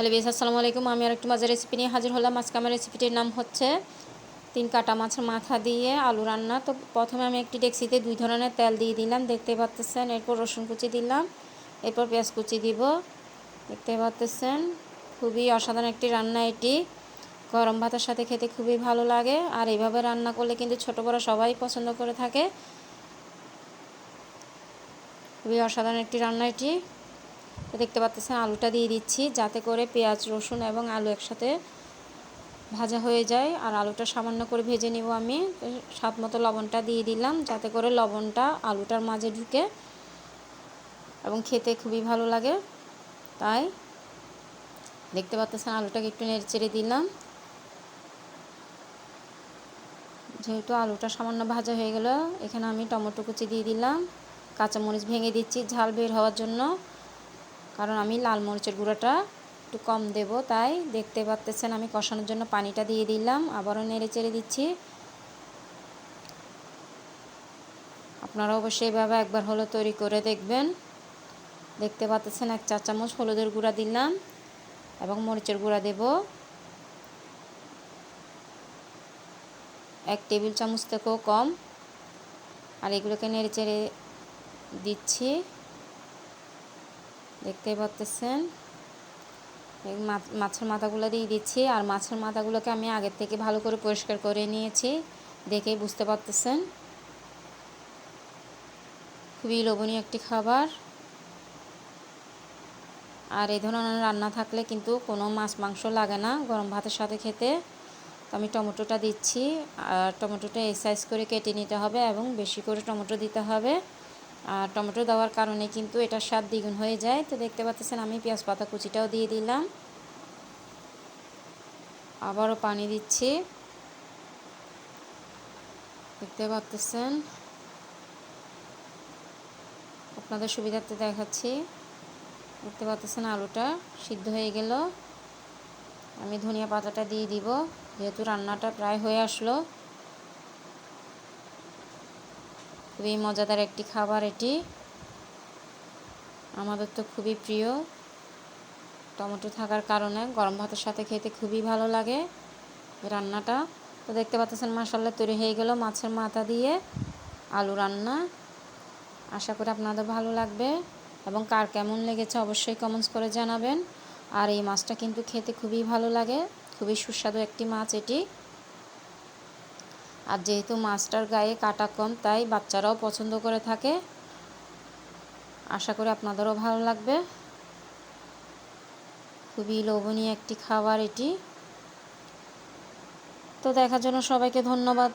Hello বেশ আসসালামু আলাইকুম। আমি আর একটু মাঝে রেসিপি নিয়ে হাজির হলাম। আজকে আমার রেসিপিটির নাম হচ্ছে তিন কাটা মাছের মাথা দিয়ে আলু রান্না। তো প্রথমে আমি একটি ডেক্সিতে দুই ধরনের তেল দিয়ে দিলাম। দেখতে পাচ্তেছেন, এরপর রসুন কুচি দিলাম, এরপর পেঁয়াজ কুচি দিব। দেখতে পাচ্তেছেন, খুবই অসাধারণ একটি রান্না এটি। গরম ভাতের সাথে খেতে খুবই ভালো লাগে। আর এইভাবে রান্না করলে কিন্তু ছোটো বড়ো সবাই পছন্দ করে থাকে। খুবই অসাধারণ একটি রান্না এটি। তো দেখতে পাচ্ছেন, আলুটা দিয়ে দিচ্ছি যাতে করে পেঁয়াজ, রসুন এবং আলু একসাথে ভাজা হয়ে যায়। আর আলুটা সামান্য করে ভেজে নিব আমি। স্বাদ মতো লবণটা দিয়ে দিলাম যাতে করে লবণটা আলুটার মাঝে ঢুকে এবং খেতে খুবই ভালো লাগে। তাই দেখতে পাচ্ছেন, আলুটাকে একটু নেড়ে চেড়ে দিলাম। যেহেতু আলুটা সামান্য ভাজা হয়ে গেল, এখানে আমি টমেটো কুচি দিয়ে দিলাম। কাঁচামরিচ ভেঙে দিচ্ছি, ঝাল বের হওয়ার জন্য। কারণ আমি লাল মরিচের গুঁড়োটা একটু কম দেব, তাই দেখতে পাচ্তেছেন আমি কষানোর জন্য পানিটা দিয়ে দিলাম, আবারও নেড়ে চেড়ে দিচ্ছি। আপনারা অবশ্যই এভাবে একবার হলো তৈরি করে দেখবেন। দেখতে পাচ্তেছেন এক চা চামচ হলুদের গুঁড়া দিলাম এবং মরিচের গুঁড়া দেব। এক টেবিল চামচ থেকেও কম। আর এগুলোকে নেড়ে চেড়ে দিচ্ছি। দেখতেই পাচ্তেছেন। মাছের মাথাগুলো দিয়ে দিচ্ছি। আর মাছের মাথাগুলোকে আমি আগের থেকে ভালো করে পরিষ্কার করে নিয়েছি। দেখেই বুঝতে পারতেছেন। খুবই লোভনীয় একটি খাবার। আর এই ধরনের রান্না থাকলে কিন্তু কোনো মাছ, মাংস লাগে না গরম ভাতের সাথে খেতে। তো আমি টমেটোটা দিচ্ছি। আর টমেটোটা এই সাইজ করে কেটে নিতে হবে এবং বেশি করে টমেটো দিতে হবে। আর টমেটো দেওয়ার কারণে কিন্তু এটা স্বাদ দ্বিগুণ হয়ে যায়। তো দেখতে পাচ্ছেন আমি পেঁয়াজ পাতা কুচিটাও দিয়ে দিলাম। আবারও পানি দিচ্ছি। দেখতে পাচ্ছেন? আপনাদের সুবিধার্থে দেখাচ্ছি। দেখতে পাচ্ছেন আলুটা সিদ্ধ হয়ে গেল। আমি ধনিয়া পাতাটা দিয়ে দিব। যেহেতু রান্নাটা প্রায় হয়ে আসলো খুবই মজাদার একটি খাবার এটি। আমাদের তো খুবই প্রিয়। টমেটো থাকার কারণে গরম ভাতের সাথে খেতে খুবই ভালো লাগে রান্নাটা। তো দেখতে পাচ্ছেন মাসাল্লা তৈরি হয়ে গেল মাছের মাথা দিয়ে আলু রান্না। আশা করি আপনাদের ভালো লাগবে এবং কার কেমন লেগেছে অবশ্যই কমেন্টস করে জানাবেন। আর এই মাছটা কিন্তু খেতে খুবই ভালো লাগে। খুবই সুস্বাদু একটি মাছ এটি। আর যেহেতু মাছটার গায়ে কাটা কম, তাই বাচ্চারাও পছন্দ করে থাকে। আশা করি আপনাদেরও ভালো লাগবে। খুবই লোভনীয় একটি খাবার এটি। তো দেখার জন্য সবাইকে ধন্যবাদ।